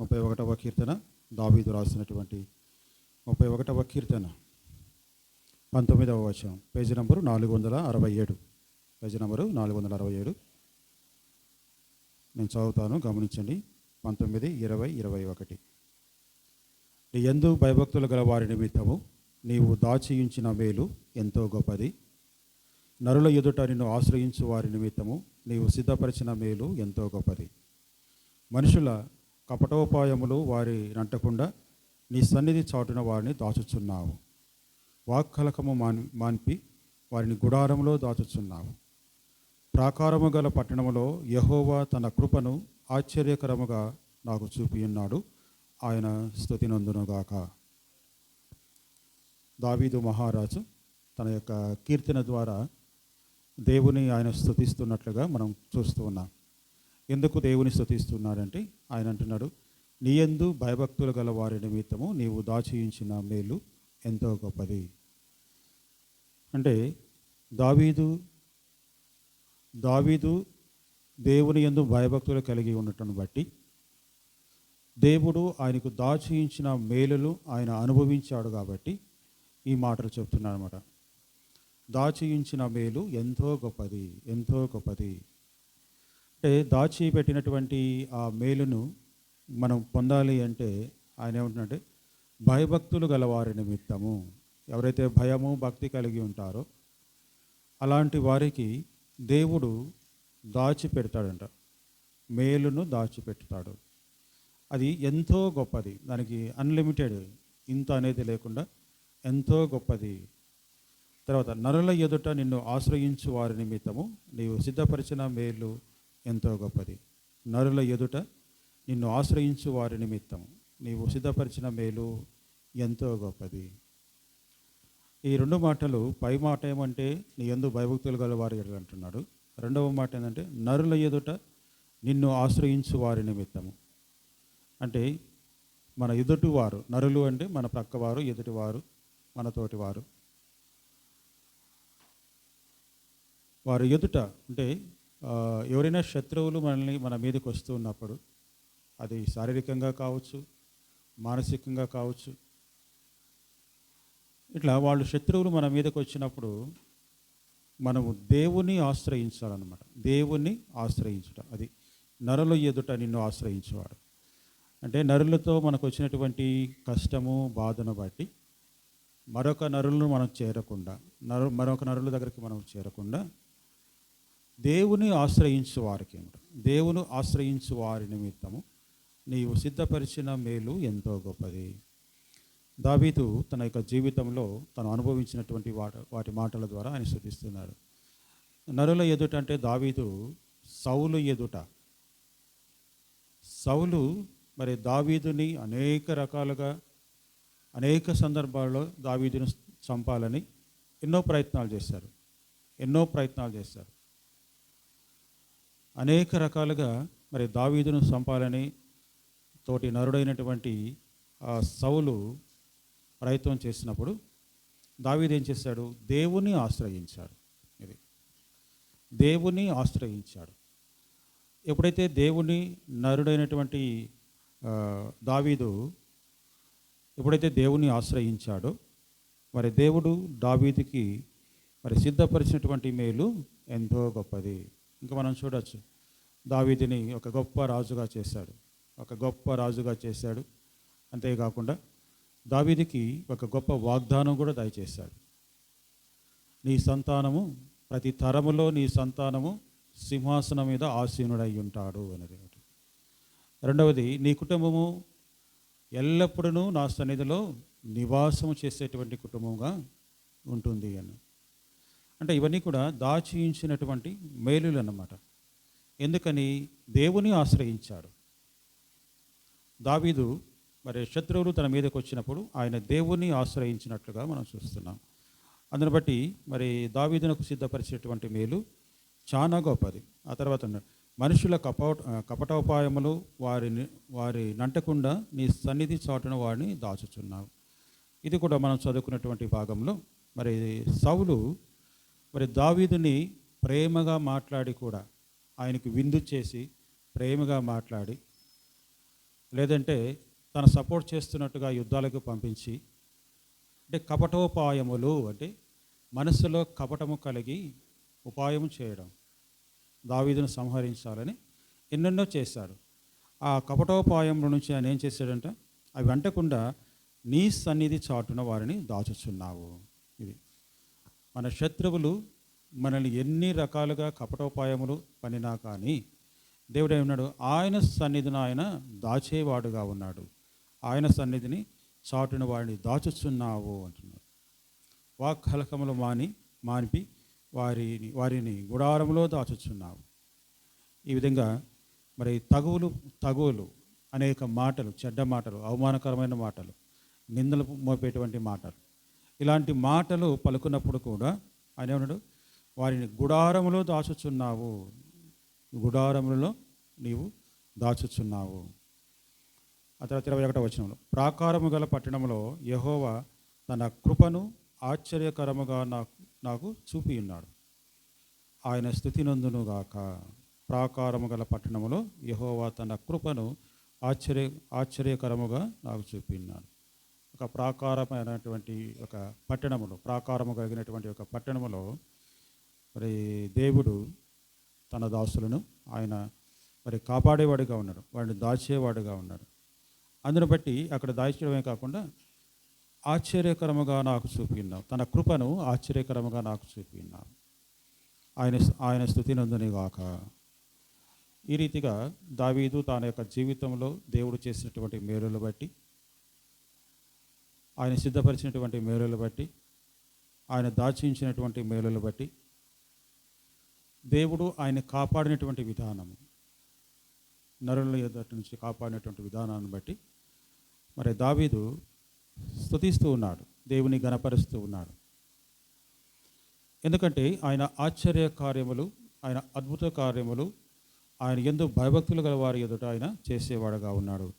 ముప్పై ఒకటవ కీర్తన దావీదు రాసినటువంటి ముప్పై ఒకటవ కీర్తన. పంతొమ్మిదవ వచనం. పేజీ నంబరు నాలుగు వందల అరవై ఏడు. పేజీ నంబరు నాలుగు వందల అరవై ఏడు. నేను చదువుతాను గమనించండి. పంతొమ్మిది ఇరవై ఇరవై ఒకటి. నీ ఎందు భయభక్తులు గల వారి నిమిత్తము నీవు దాచియుంచిన మేలు ఎంతో గొప్పది. నరుల ఎదుట నిన్ను ఆశ్రయించు వారి నిమిత్తము నీవు సిద్ధపరిచిన మేలు ఎంతో గొప్పది. మనుషుల కపటోపాయములు వారి నంటకుండా నీ సన్నిధి చాటున వారిని దాచుచున్నావు. వాక్కలకము మాన్ మాన్పి వారిని గుడారంలో దాచుచున్నావు. ప్రాకారము గల పట్టణములో యహోవా తన కృపను ఆశ్చర్యకరముగా నాకు చూపియున్నాడు. ఆయన స్థుతి నందునుగాక. దావీదు మహారాజు తన యొక్క కీర్తన ద్వారా దేవుని ఆయన స్థుతిస్తున్నట్లుగా మనం చూస్తూ ఉన్నాం. ఎందుకు దేవుని స్థుతిస్తున్నారంటే ఆయన అంటున్నాడు నీ యందు భయభక్తులు గల వారి నిమిత్తము నీవు దాచియించిన మేలు ఎంతో గొప్పది. అంటే దావీదు దావీదు దేవుని యందు భయభక్తులు కలిగి ఉండటం బట్టి దేవుడు ఆయనకు దాచియించిన మేలులు ఆయన అనుభవించాడు కాబట్టి ఈ మాటలు చెప్తున్నారన్నమాట. దాచియించిన మేలు ఎంతో గొప్పది ఎంతో గొప్పది. అంటే దాచి పెట్టినటువంటి ఆ మేలును మనం పొందాలి అంటే ఆయన ఏమంటున్నాడంటే భయభక్తులు గలవారి నిమిత్తము. ఎవరైతే భయము భక్తి కలిగి ఉంటారో అలాంటి వారికి దేవుడు దాచి పెడతాడంట మేలును దాచిపెడతాడు. అది ఎంతో గొప్పది. దానికి అన్లిమిటెడ్ ఇంత అనేది లేకుండా ఎంతో గొప్పది. తర్వాత నరుల ఎదుట నిన్ను ఆశ్రయించు వారి నిమిత్తము నీవు సిద్ధపరిచిన మేలు ఎంతో గొప్పది. నరుల ఎదుట నిన్ను ఆశ్రయించు వారి నిమిత్తం నీవు సిద్ధపరిచిన మేలు ఎంతో గొప్పది. ఈ రెండు మాటలు పై మాట ఏమంటే నీ ఎందు భయభక్తులు గల వారు అంటున్నాడు. రెండవ మాట ఏంటంటే నరుల ఎదుట నిన్ను ఆశ్రయించు వారి నిమిత్తము. అంటే మన ఎదుటివారు నరులు అంటే మన ప్రక్కవారు ఎదుటివారు మనతోటి వారు. వారి ఎదుట అంటే ఎవరైనా శత్రువులు మనల్ని మన మీదకి వస్తూ ఉన్నప్పుడు అది శారీరకంగా కావచ్చు మానసికంగా కావచ్చు ఇట్లా వాళ్ళు శత్రువులు మన మీదకి వచ్చినప్పుడు మనము దేవుని ఆశ్రయించాలన్నమాట. దేవుణ్ణి ఆశ్రయించుట. అది నరుల ఎదుట నిన్ను ఆశ్రయించేవాడు. అంటే నరులతో మనకు వచ్చినటువంటి కష్టము బాధను బట్టి మరొక నరులను మనం చేరకుండా నరు మరొక నరుల దగ్గరికి మనం చేరకుండా దేవుని ఆశ్రయించు వారికి దేవుని ఆశ్రయించు వారి నిమిత్తము నీవు సిద్ధపరిచిన మేలు ఎంతో గొప్పది. దావీదు తన యొక్క జీవితంలో తను అనుభవించినటువంటి వాటి వాటి మాటల ద్వారా ఆయన స్థుతిస్తున్నాడు. నరుల ఎదుట అంటే దావీదు సౌలు ఎదుట. సౌలు మరి దావీదుని అనేక రకాలుగా అనేక సందర్భాల్లో దావీదును చంపాలని ఎన్నో ప్రయత్నాలు చేశారు. ఎన్నో ప్రయత్నాలు చేశారు. అనేక రకాలుగా మరి దావీదును చంపాలని తోటి నరుడైనటువంటి ఆ సౌలు ప్రయత్నం చేసినప్పుడు దావీదు ఏం చేశాడు? దేవుని ఆశ్రయించాడు. ఇది దేవుని ఆశ్రయించాడు. ఎప్పుడైతే దేవుని నరుడైనటువంటి దావీదు ఎప్పుడైతే దేవుని ఆశ్రయించాడో మరి దేవుడు దావీదికి మరి సిద్ధపరిచినటువంటి మేలు ఎంతో గొప్పది. ఇంకా మనం చూడవచ్చు దావీదిని ఒక గొప్ప రాజుగా చేశాడు. ఒక గొప్ప రాజుగా చేశాడు. అంతేకాకుండా దావీదికి ఒక గొప్ప వాగ్దానం కూడా దయచేశాడు. నీ సంతానము ప్రతి తరములో నీ సంతానము సింహాసనం మీద ఆసీనుడై ఉంటాడు అనేది ఒకటి. రెండవది నీ కుటుంబము ఎల్లప్పుడూ నా సన్నిధిలో నివాసం చేసేటువంటి కుటుంబంగా ఉంటుంది అని. అంటే ఇవన్నీ కూడా దాచియించినటువంటి మేలులు అన్నమాట ఎందుకని? దేవుని ఆశ్రయించాడు. దావీదు మరి శత్రువులు తన మీదకి వచ్చినప్పుడు ఆయన దేవుని ఆశ్రయించినట్లుగా మనం చూస్తున్నాం. అందుని బట్టి మరి దావీదునకు సిద్ధపరిచేటువంటి మేలు చాలా గొప్పది. ఆ తర్వాత మనుషుల కపట కపటోపాయములు వారిని వారి నంటకుండా నీ సన్నిధి చాటున వారిని దాచుచున్నావు. ఇది కూడా మనం చదువుకున్నటువంటి భాగంలో మరి సౌలు మరి దావీదుని ప్రేమగా మాట్లాడి కూడా ఆయనకు విందు చేసి ప్రేమగా మాట్లాడి లేదంటే తన సపోర్ట్ చేస్తున్నట్టుగా యుద్ధాలకు పంపించి అంటే కపటోపాయములు అంటే మనసులో కపటము కలిగి ఉపాయము చేయడం దావీదును సంహరించాలని ఎన్నెన్నో చేశాడు ఆ కపటోపాయముల నుంచి ఆయన ఏం చేశాడంటే అవి అంటకుండా నీ సన్నిధి చాటున వారిని దాచుచున్నావు. ఇది మన శత్రువులు మనల్ని ఎన్ని రకాలుగా కపటోపాయములు పనినా కానీ దేవుడు ఏమన్నాడు? ఆయన సన్నిధిని ఆయన దాచేవాడుగా ఉన్నాడు. ఆయన సన్నిధిని చాటున వారిని దాచుచున్నావు అంటున్నాడు. వాక్కలకములు మాని మానిపి వారిని వారిని గుడారంలో దాచుచున్నావు. ఈ విధంగా మరి తగువులు తగువులు అనేక మాటలు చెడ్డ మాటలు అవమానకరమైన మాటలు నిందలు మోపేటువంటి మాటలు ఇలాంటి మాటలు పలుకున్నప్పుడు కూడా ఆయన ఏమన్నాడు? వారిని గుడారములో దాచుచున్నావు. గుడారములలో నీవు దాచుచున్నావు. ఆ తర్వాత ఇరవై ఒకటో వచనంలో ప్రాకారము గల పట్టణంలో యహోవా తన కృపను ఆశ్చర్యకరముగా నాకు నాకు చూపి ఉన్నాడు ఆయన స్థుతి నందునుగాక ప్రాకారము గల పట్టణములో యహోవా తన కృపను ఆశ్చర్య ఆశ్చర్యకరముగా నాకు చూపి ఉన్నాడు ఒక ప్రాకారమైనటువంటి ఒక పట్టణములో ప్రాకారము కలిగినటువంటి ఒక పట్టణములో మరి దేవుడు తన దాసులను ఆయన మరి కాపాడేవాడిగా ఉన్నాడు వాడిని దాచేవాడిగా ఉన్నాడు. అందును బట్టి అక్కడ దాచడమే కాకుండా ఆశ్చర్యకరముగా నాకు చూపిన్నావు తన కృపను ఆశ్చర్యకరముగా నాకు చూపిన్నావు ఆయన ఆయన స్థుతినందుని గాక. ఈ రీతిగా దావీదు తన యొక్క జీవితంలో దేవుడు చేసినటువంటి మేలులు బట్టి ఆయన సిద్ధపరిచినటువంటి మేలులు బట్టి ఆయన దాచించినటువంటి మేలులు బట్టి దేవుడు ఆయన కాపాడినటువంటి విధానము నరుల ఎదుటి నుంచి కాపాడినటువంటి విధానాన్ని బట్టి మరి దావీదు స్థుతిస్తూ ఉన్నాడు దేవుని గణపరుస్తూ ఉన్నాడు. ఎందుకంటే ఆయన ఆశ్చర్య కార్యములు ఆయన అద్భుత కార్యములు ఆయన ఎందు భయభక్తులు గల వారి ఎదుట ఆయన చేసేవాడుగా ఉన్నాడు.